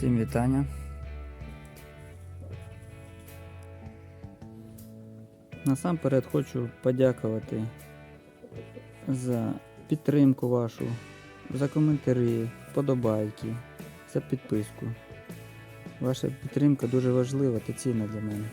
Всім вітання. Насамперед хочу подякувати за підтримку вашу, за коментарі, вподобайки, за підписку. Ваша підтримка дуже важлива та цінна для мене.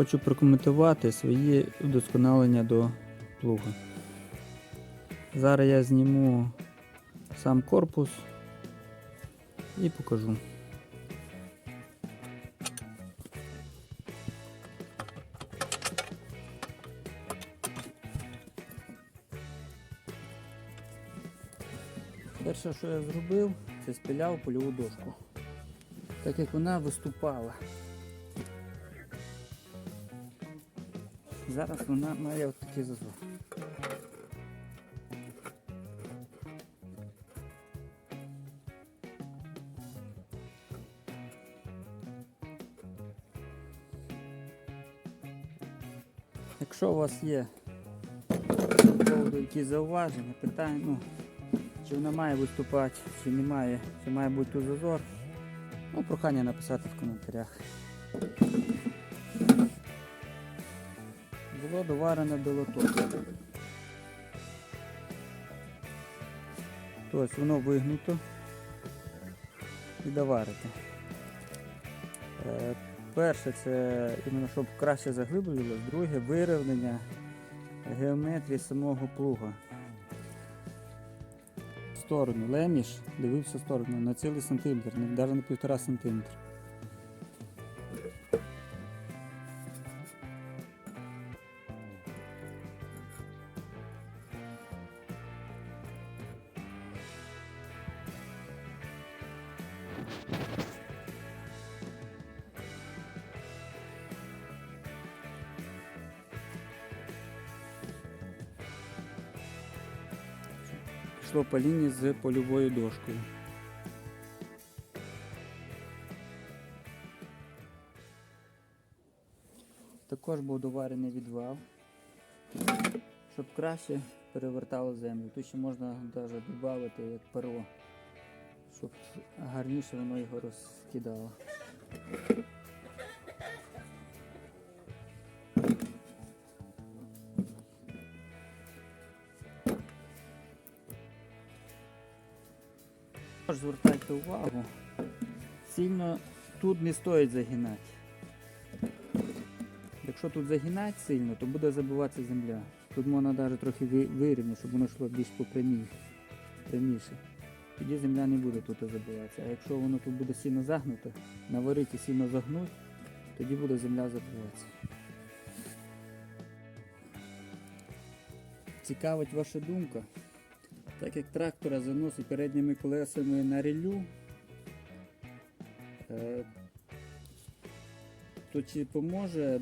Хочу прокоментувати свої вдосконалення до плуга. Зараз я зніму сам корпус і покажу. Перше, що я зробив, це спиляв польову дошку, так як вона виступала. Зараз вона має от такий зазор. Якщо у вас є поводу якісь зауваження, питання, ну, чи вона має виступати, чи не має, чи має бути зазор, ну, прохання написати в коментарях. Було доварене до лоток. Тобто воно вигнуто і доварите. Е, Перше це іменно щоб краще заглиблювалося, друге вирівнення геометрії самого плуга. В сторону леміш дивився в сторону на цілий сантиметр, навіть на півтора сантиметра. Йшло з польовою дошкою. Також був доварений відвал, щоб краще перевертало землю. Тут ще можна навіть додати як перо, щоб гарніше воно його розкидало. Також звертайте увагу, сильно тут не стоїть загинати. Якщо тут загинати сильно, то буде забиватися земля. Тут можна навіть трохи ви- вирівняти, щоб воно йшло більш по прямій. Тоді земля не буде тут забиватися. А якщо воно тут буде сильно загнуте, наварити сильно загнути, тоді буде земля забиватися. Цікавить ваша думка. Так як трактора заносить передніми колесами на ріллю, е, то чи поможе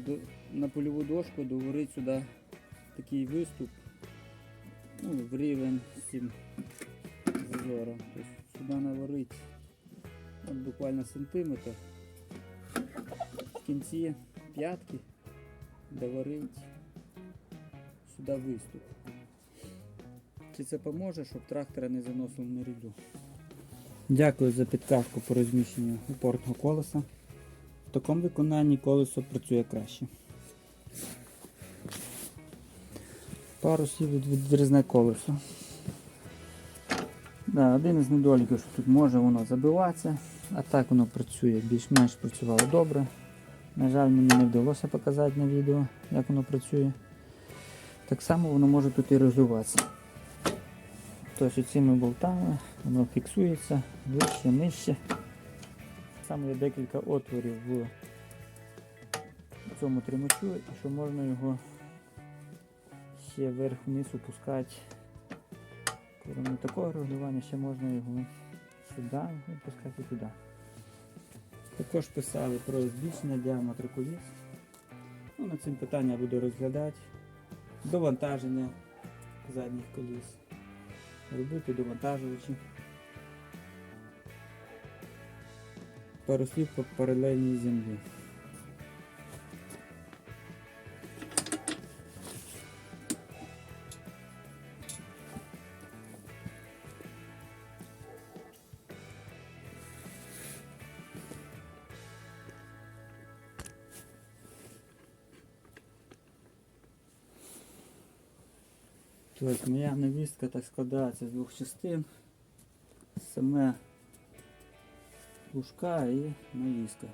на польову дошку доварити сюди такий виступ ну, в рівень з цим зазором. Тобто сюди наварити буквально сантиметр. В кінці п'ятки доварити сюди виступ. Чи це поможе, щоб трактора не заносив на ріллю? Дякую за підказку по розміщенню упорного колеса. В такому виконанні колесо працює краще. Пару слів від відрізне колесо. Да, один із недоліків, що тут може воно забиватися, а так воно працює, більш-менш працювало добре. На жаль, мені не вдалося показати на відео, як воно працює. Так само воно може тут і розвиватися. Тобто цими болтами воно фіксується вище, нижче. Саме є декілька отворів в цьому тримачу, і що можна його ще вверх-вниз опускати. Крім такого регулювання, ще можна його сюди опускати і туди. Також писали про збільшення діаметру коліс. Ну, над цим питання буду розглядати. Довантаження задніх коліс. Робити довантажувачі. переслідку слів паралельній землі. Тобто моя навістка так складається з двох частин. Саме лужка і навіска.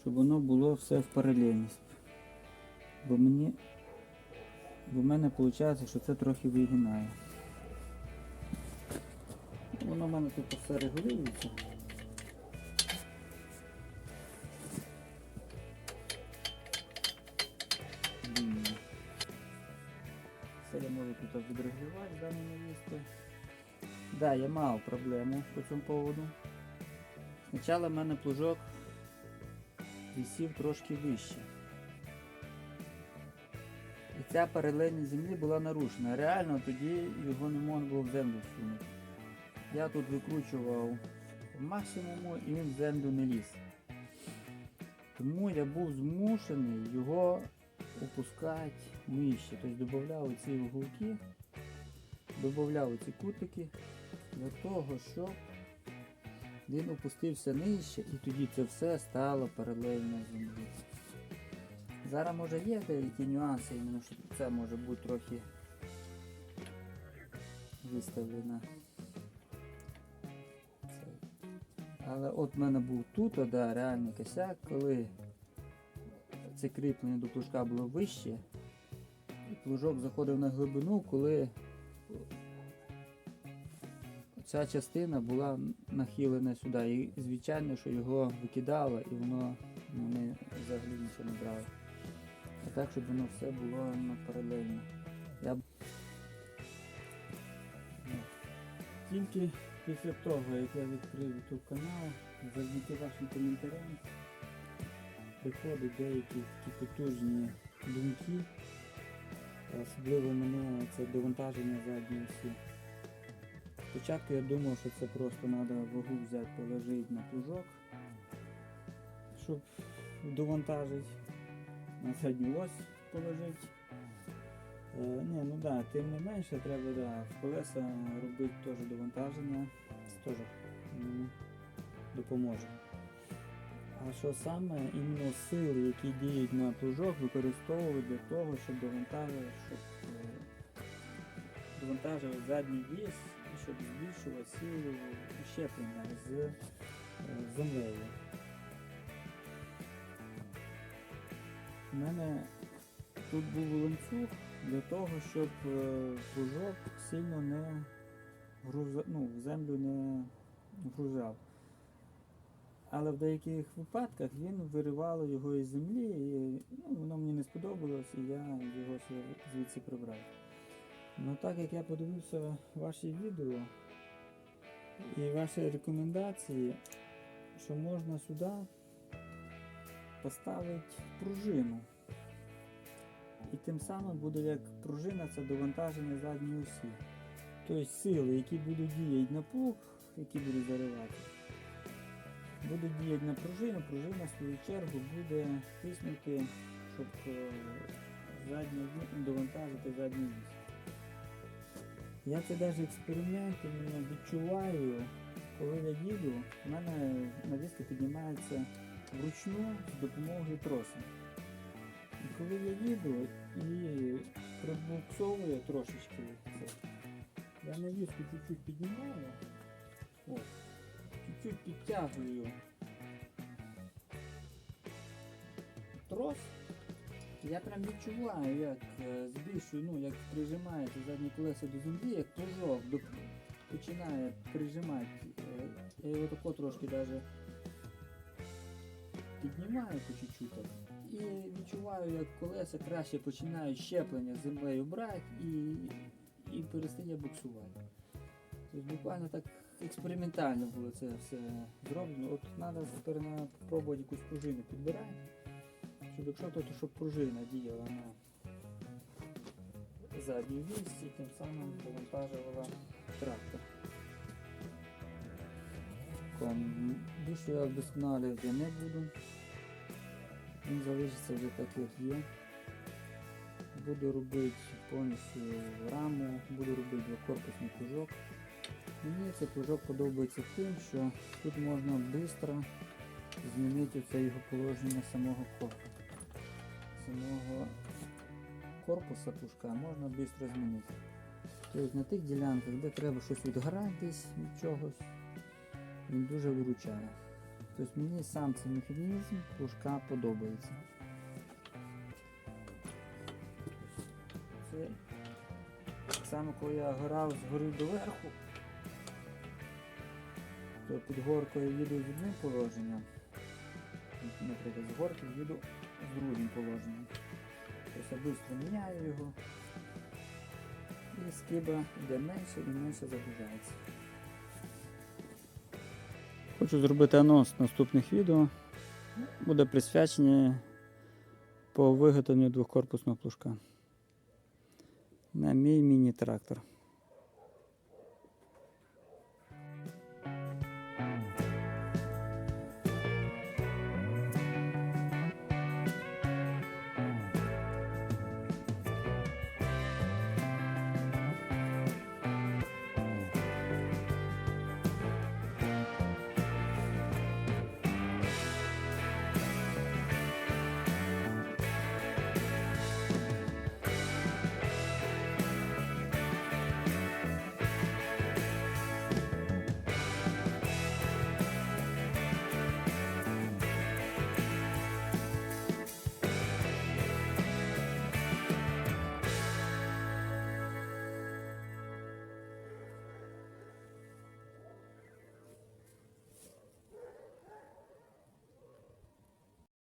Щоб воно було все в паралельність. Бо мені бо в мене виходить, що це трохи вигинає. Воно в мене тут все регулюється. Можу тут відрегулювати з даної навіски. Да, я мав проблему по цьому поводу. Спочатку в мене плужок висів трошки вище. І ця паралельність землі була нарушена. Реально тоді його не можна було в землю всунути. Я тут викручував по максимуму і він в землю не ліз. Тому я був змушений його опускати нижче. Тобто додавав ці уголки, додавав ці кутики для того, щоб він опустився нижче і тоді це все стало паралельно землі. Зараз може є деякі нюанси, іменно що це може бути трохи виставлено. Але от в мене був тут, да, реальний косяк, коли це кріплення до плужка було вище, і плужок заходив на глибину, коли ця частина була нахилена сюди. І звичайно, що його викидало і воно не, взагалі нічого не брало. А так, щоб воно все було паралельно. Я... Тільки після того, як я відкрив YouTube канал, завдяки вашим коментарям приходять деякі такі потужні думки. Особливо мене це довантаження задньої осі. Спочатку я думав, що це просто треба вагу взяти, положити на плужок, щоб довантажити, на задню ось положити. Е, ні, ну да, тим не менше треба да, в колеса робити теж довантаження, це теж допоможе. А що саме іменно сили, які діють на плужок, використовують для того, щоб довантажувати, щоб е, довантажувати задній віс і щоб збільшувати силу щеплення з е, землею. У мене тут був ланцюг для того, щоб е, плужок сильно не груза, ну, в землю не вгружав. Але в деяких випадках він виривало його із землі, і ну, воно мені не сподобалось, і я його звідси прибрав. Ну так як я подивився ваші відео і ваші рекомендації, що можна сюди поставити пружину. І тим самим буде як пружина це довантаження задньої осі. Тобто сили, які будуть діяти на плуг, які будуть заривати, будуть діяти на пружину, пружина в свою чергу буде тиснути, щоб е, задній довантажити задній віз. Я це навіть експеримент іменно відчуваю, коли я їду, в мене навіска піднімається вручну з допомогою троса. І коли я їду і прибуксовую трошечки я навіску чуть-чуть піднімаю, от, чуть-чуть підтягую трос, я прям відчуваю, як е, збільшую, ну, як прижимається задні колеса до землі, як плужок до, починає прижимати. е, Я його тако трошки навіть піднімаю по чуть-чуть. І відчуваю, як колеса краще починають щеплення землею брати і, і перестає буксувати. Тобто буквально так експериментально було це все зроблено. От треба тепер на пробувати якусь пружину підбирати, щоб якщо то, то щоб пружина діяла на задній вісь і тим самим завантажувала трактор. Більше я вдосконалювати не буду. Він залишиться вже так, як є. Буду робити повністю раму, буду робити двокорпусний кружок. Мені цей кружок подобається тим, що тут можна швидко змінити це його положення самого корпусу. Самого корпуса пушка можна швидко змінити. Тобто на тих ділянках, де треба щось відграти десь від чогось, він дуже виручає. Тобто мені сам цей механізм пушка подобається. Це само, коли я грав згори до верху, то під горкою їду з одним положенням. Наприклад, з горки їду з другим положенням. Тобто швидко міняю його. І скиба йде менше і менше загружається. Хочу зробити анонс наступних відео. Буде присвячення по виготовленню двохкорпусного плужка на мій міні-трактор.